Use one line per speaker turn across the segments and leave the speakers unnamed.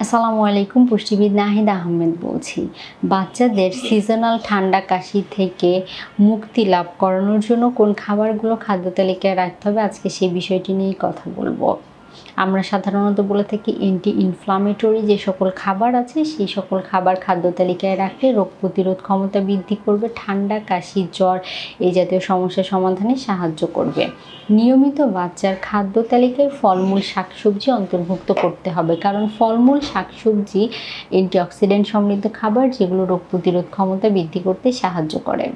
আসসালামু আলাইকুম, পুষ্টিবিদ নাহিদ আহমেদ বলছি। বাচ্চাদের সিজনাল ঠান্ডা কাশি থেকে মুক্তি লাভ করানোর জন্য কোন খাবারগুলো খাদ্য তালিকায় রাখতে হবে? আজকে সেই বিষয়টি নিয়েই কথা বলব। আমরা সাধারণত বলে থাকি অ্যান্টি ইনফ্লামেটরি যে সকল খাবার আছে, সেই সকল খাবার খাদ্য তালিকায় রাখলে রোগ প্রতিরোধ ক্ষমতা বৃদ্ধি করবে, ঠান্ডা, কাশি, জ্বর এই জাতীয় সমস্যা সমাধানে সাহায্য করবে। নিয়মিত বাচ্চার খাদ্য তালিকায় ফলমূল, শাকসবজি অন্তর্ভুক্ত করতে হবে, কারণ ফলমূল, শাকসবজি অ্যান্টিঅক্সিডেন্ট সমৃদ্ধ খাবার যেগুলো রোগ প্রতিরোধ ক্ষমতা বৃদ্ধি করতে সাহায্য করে।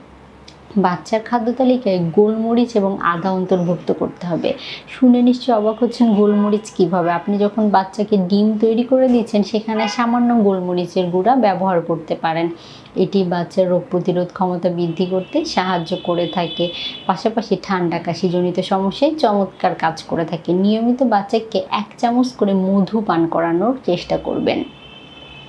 বাচ্চার খাদ্য তালিকায় গোলমরিচ এবং আদা অন্তর্ভুক্ত করতে হবে। শুনে নিশ্চয়ই অবাক হচ্ছেন গোলমরিচ কীভাবে? আপনি যখন বাচ্চাকে ডিম তৈরি করে দিচ্ছেন, সেখানে সামান্য গোলমরিচের গুঁড়া ব্যবহার করতে পারেন। এটি বাচ্চার রোগ প্রতিরোধ ক্ষমতা বৃদ্ধি করতে সাহায্য করে থাকে। পাশাপাশি ঠান্ডা কাশিজনিত সমস্যায় চমৎকার কাজ করে থাকে। নিয়মিত বাচ্চাকে এক চামচ করে মধু পান করানোর চেষ্টা করবেন।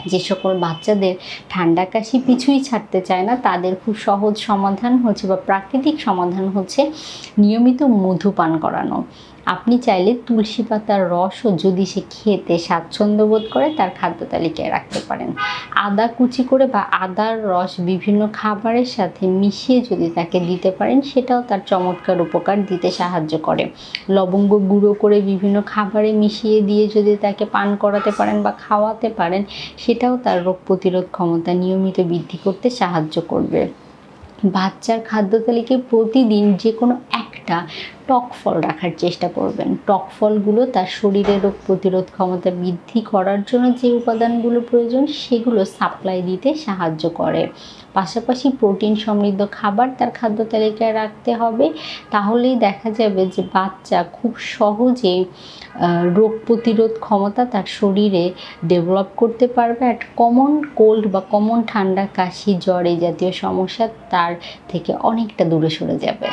যে সকল বাচ্চাদের ঠান্ডা কাশি পিছুই ছাড়তে চায় না, তাদের খুব সহজ সমাধান হচ্ছে বা প্রাকৃতিক সমাধান হচ্ছে নিয়মিত মধু পান করানো। আপনি চাইলে তুলসী পাতার রসও যদি সে খেতে স্বাচ্ছন্দ্য বোধ করে, তার খাদ্য তালিকায় রাখতে পারেন। আদা কুচি করে বা আদার রস বিভিন্ন খাবারের সাথে মিশিয়ে যদি তাকে দিতে পারেন, সেটাও তার চমৎকার উপকার দিতে সাহায্য করে। লবঙ্গ গুঁড়ো করে বিভিন্ন খাবারে মিশিয়ে দিয়ে যদি তাকে পান করাতে পারেন বা খাওয়াতে পারেন, সেটাও তার রোগ প্রতিরোধ ক্ষমতা নিয়মিত বৃদ্ধি করতে সাহায্য করবে। বাচ্চার খাদ্য তালিকায় প্রতিদিন যে কোনো একটা টক ফল রাখার চেষ্টা করবেন। টক ফলগুলো তার শরীরের রোগ প্রতিরোধ ক্ষমতা বৃদ্ধি করার জন্য যে উপাদানগুলো প্রয়োজন, সেগুলো সাপ্লাই দিতে সাহায্য করে। পাশাপাশি প্রোটিন সমৃদ্ধ খাবার তার খাদ্য তালিকায় রাখতে হবে। তাহলেই দেখা যাবে যে বাচ্চা খুব সহজে রোগ প্রতিরোধ ক্ষমতা তার শরীরে ডেভেলপ করতে পারবে। আর কমন কোল্ড বা কমন ঠান্ডা কাশি, জ্বর এই জাতীয় সমস্যা তার থেকে অনেকটা দূরে সরে যাবে।